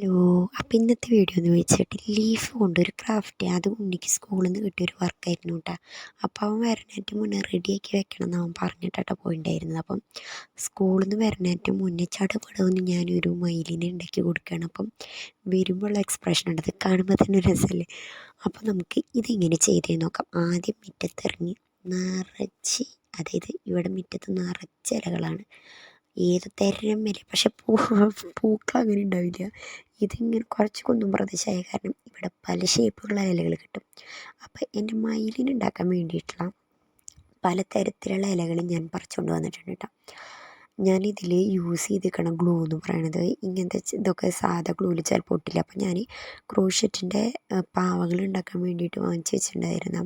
Hello അപ്പം ഇന്നത്തെ video എന്ന് വെച്ചിട്ട് ലീഫ് കൊണ്ടൊരു ക്രാഫ്റ്റ് അത് ഉണ്ണിക്ക് സ്കൂളിൽ നിന്ന് കിട്ടിയൊരു വർക്കായിരുന്നു കേട്ടോ അപ്പോൾ അവൻ വരണേറ്റ് മുന്നേ റെഡിയാക്കി വെക്കണം എന്ന് അവൻ പറഞ്ഞിട്ടാട്ടോ പോയിട്ടുണ്ടായിരുന്നത് അപ്പം സ്കൂളിൽ നിന്ന് വരണേറ്റ് മുന്നേ ചടപടവെന്ന് ഞാനൊരു മയിലിനെ ഉണ്ടാക്കി കൊടുക്കുകയാണ് അപ്പം വരുമ്പോഴുള്ള എക്സ്പ്രഷൻ ഉണ്ട് അത് കാണുമ്പോൾ തന്നെ രസമല്ലേ അപ്പോൾ നമുക്ക് ഇതിങ്ങനെ ചെയ്തേ നോക്കാം. ആദ്യം മുറ്റത്തിറങ്ങി നിറച്ച് അതായത് ഇവിടെ മുറ്റത്ത് നിറച്ച് ഇലകളാണ്. ഏത് തരം വരെ. പക്ഷെ പൂ പൂക്കൾ അങ്ങനെ ഉണ്ടാവില്ല. ഇതിങ്ങനെ കുറച്ച് കുന്നും പ്രദേശമായ കാരണം ഇവിടെ പല ഷേപ്പുള്ള ഇലകൾ കിട്ടും. അപ്പോൾ എന്റെ മയിലിനുണ്ടാക്കാൻ വേണ്ടിയിട്ടുള്ള വേണ്ടിയിട്ടുള്ള പലതരത്തിലുള്ള ഇലകൾ ഞാൻ പറിച്ചുകൊണ്ട് വന്നിട്ടുണ്ട് കേട്ടോ. ഞാനിതിൽ യൂസ് ചെയ്തിരിക്കണം ഗ്ലൂ എന്ന് പറയണത് ഇങ്ങനത്തെ ഇതൊക്കെ സാധാ ഗ്ലൂവിൽ ചിലപ്പോൾ ഒട്ടില്ല. അപ്പം ഞാൻ ക്രോഷറ്റിന്റെ പാവകൾ ഉണ്ടാക്കാൻ വേണ്ടിയിട്ട് വാങ്ങിച്ച് വെച്ചിട്ടുണ്ടായിരുന്ന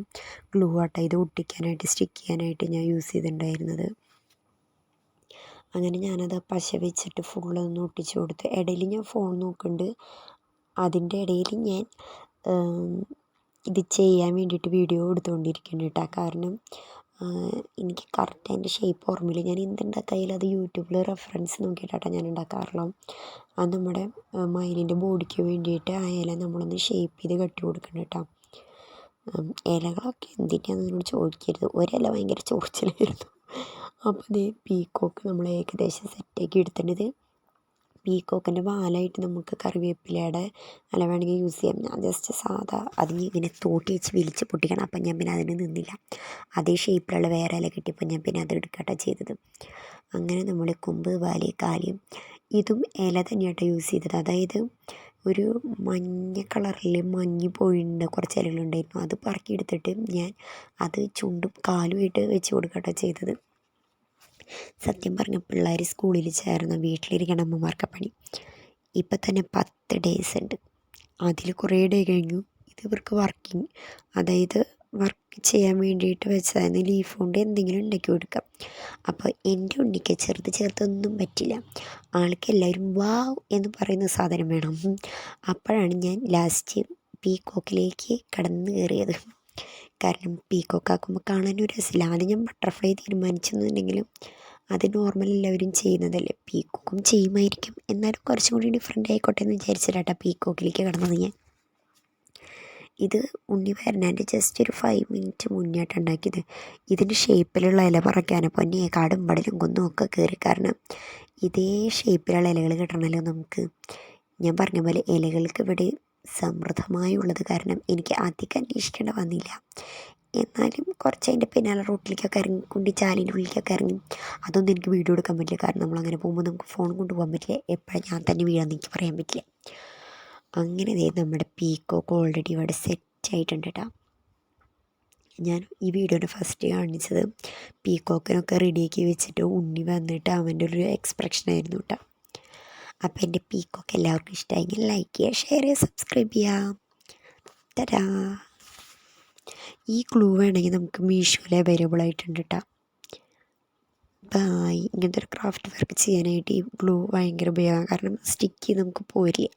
ഗ്ലൂ ആട്ടോ ഇത് ഒട്ടിക്കാനായിട്ട് സ്റ്റിക്ക് ചെയ്യാനായിട്ട് ഞാൻ യൂസ് ചെയ്തിട്ടുണ്ടായിരുന്നത്. അങ്ങനെ ഞാനത് പശ വെച്ചിട്ട് ഫുള്ളൊന്ന് ഒട്ടിച്ചു കൊടുത്ത്. ഇടയിൽ ഞാൻ ഫോൺ നോക്കുന്നുണ്ട് അതിന്റെ ഇടയിൽ ഞാൻ ഇത് ചെയ്യാൻ വേണ്ടിയിട്ട് വീഡിയോ എടുത്തുകൊണ്ടിരിക്കുന്നുണ്ട് കേട്ടോ കാരണം എനിക്ക് കറക്റ്റ് അതിന്റെ ഷേപ്പ് ഓർമ്മയില്ല. ഞാൻ എന്തുണ്ടാക്കിയാലും അത് യൂട്യൂബിൽ റെഫറൻസ് നോക്കിയിട്ടാണ് ഞാൻ ഉണ്ടാക്കാറുള്ളത് അത് നമ്മുടെ മയിലിന്റെ ബോഡിക്ക് വേണ്ടിയിട്ട് ആ ഇല നമ്മളൊന്ന് ഷേപ്പ് ചെയ്ത് കെട്ടി കൊടുക്കണം കേട്ടോ ഇലകളൊക്കെ എന്തിനാണെന്ന് എന്നോട് ചോദിക്കരുത്? ഒരില ഭയങ്കര ചൊറിച്ചിലായിരുന്നു. അപ്പോൾ ഇത് പീക്കോക്ക് നമ്മൾ ഏകദേശം സെറ്റാക്കി എടുത്തിട്ടുണ്ട് പീക്കോക്കിന്റെ വാലായിട്ട് നമുക്ക് കറിവേപ്പിലയുടെ അല്ല വേണമെങ്കിൽ യൂസ് ചെയ്യാം. ഞാൻ ജസ്റ്റ് സാധാ അതിന് ഇങ്ങനെ തോട്ടി വെച്ച് വിളിച്ച് പൊട്ടിക്കണം. അപ്പം ഞാൻ പിന്നെ അതിന് നിന്നില്ല. അതേ ഷേപ്പിലുള്ള വേറെ ഇല കിട്ടിയപ്പോൾ ഞാൻ പിന്നെ അത് എടുക്കട്ടെ ചെയ്തത്. അങ്ങനെ നമ്മൾ കൊമ്പ് വാലി കാൽ ഇതും ഇല തന്നെയാട്ടോ യൂസ് ചെയ്തത്. അതായത് ഒരു മഞ്ഞ കളറിൽ മഞ്ഞ് പോയിട്ടുണ്ട് കുറച്ച് ഇലകളുണ്ടായിരുന്നു. അത് പറക്കിയെടുത്തിട്ട് ഞാൻ അത് ചുണ്ടും കാലുമായിട്ട് വെച്ച് കൊടുക്കട്ടെ ചെയ്തത്. സത്യം പറഞ്ഞ പിള്ളേർ സ്കൂളിൽ ചേർന്ന് വീട്ടിലിരിക്കണം അമ്മമാർക്ക് പണി. ഇപ്പം തന്നെ പത്ത് ഡേയ്സ് ഉണ്ട് അതിൽ കുറേ ഡേ കഴിഞ്ഞു. ഇത് ഇവർക്ക് വർക്കിംഗ് അതായത് വർക്ക് ചെയ്യാൻ വേണ്ടിയിട്ട് വെച്ചതായിരുന്നു ലീഫ് കൊണ്ട് എന്തെങ്കിലും ഉണ്ടാക്കി കൊടുക്കാം. അപ്പോൾ എന്റെ ഉണ്ണിക്ക് ചെറുത് ചേർത്തൊന്നും പറ്റില്ല. ആൾക്ക് എല്ലാവരും വാവ് എന്ന് പറയുന്ന സാധനം വേണം. അപ്പോഴാണ് ഞാൻ ലാസ്റ്റ് പീക്കോക്കിലേക്ക് കടന്നു കയറിയത് കാരണം പീകോക്കാക്കുമ്പോൾ കാണാനൊരു രസമില്ല. ആദ്യം ഞാൻ ബട്ടർഫ്ലൈ തീരുമാനിച്ചെന്നുണ്ടെങ്കിലും അത് നോർമൽ എല്ലാവരും ചെയ്യുന്നതല്ലേ? പീക്കോക്കും ചെയ്യുമായിരിക്കും എന്നാലും കുറച്ചും കൂടി ഡിഫറെന്റ് ആയിക്കോട്ടെ എന്ന് വിചാരിച്ചിട്ടാ പീക്കോക്കിലേക്ക് കടന്നത് ഞാൻ. ഇത് ഉണ്ണി വരണേന്റെ ജസ്റ്റ് ഒരു ഫൈവ് മിനിറ്റ് മുന്നേട്ട് ഉണ്ടാക്കിയത്. ഇതിന്റെ ഷേപ്പിലുള്ള ഇല പറിക്കാനപ്പോൾ പൊന്നെ കാടും പടലും കുന്നും ഒക്കെ കയറി കാരണം ഇതേ ഷേപ്പിലുള്ള ഇലകൾ കിട്ടണമല്ലോ നമുക്ക്. ഞാൻ പറഞ്ഞ പോലെ ഇലകൾക്ക് ഇവിടെ സമൃദ്ധമായുള്ളത് കാരണം എനിക്ക് അധികം അന്വേഷിക്കേണ്ട വന്നില്ല. എന്നാലും കുറച്ച് അതിന്റെ പിന്നാലെ റോട്ടിലേക്കൊക്കെ ഇറങ്ങി കുണ്ടി ചാലിന്റെ ഉള്ളിലേക്കൊക്കെ ഇറങ്ങി. അതൊന്നും എനിക്ക് വീഡിയോ എടുക്കാൻ പറ്റില്ല. കാരണം നമ്മളങ്ങനെ പോകുമ്പോൾ നമുക്ക് ഫോൺ കൊണ്ടുപോകാൻ പറ്റില്ല. എപ്പോഴും ഞാൻ തന്നെ വീഴാന്ന് എനിക്ക് പറയാൻ പറ്റില്ല. അങ്ങനെ ദേ നമ്മുടെ പീക്കോക്ക് ഓൾറെഡി ഇവിടെ സെറ്റ് ആയിട്ടുണ്ട് കേട്ടോ ഞാൻ ഈ വീഡിയോന്റെ ഫസ്റ്റ് കാണിച്ചത് പീക്കോക്കിനൊക്കെ റെഡിയാക്കി വെച്ചിട്ട് ഉണ്ണി വന്നിട്ട് അവന്റെ ഒരു എക്സ്പ്രഷൻ ആയിരുന്നു കേട്ടോ അപ്പോൾ എന്റെ പീക്കോക്ക് എല്ലാവർക്കും ഇഷ്ടമായെങ്കിൽ ലൈക്ക് ചെയ്യുക ഷെയർ ചെയ്യുക സബ്സ്ക്രൈബ് ചെയ്യുക. തരാ ഈ ക്ലൂ വേണമെങ്കിൽ നമുക്ക് മീഷോയിൽ അവൈലബിൾ ആയിട്ടുണ്ട് കേട്ടോ ഇങ്ങനത്തെ ഒരു ക്രാഫ്റ്റ് വർക്ക് ചെയ്യാനായിട്ട് ഈ ഗ്ലൂ ഭയങ്കര ഉപയോഗം. കാരണം സ്റ്റിക്ക് നമുക്ക് പോരില്ല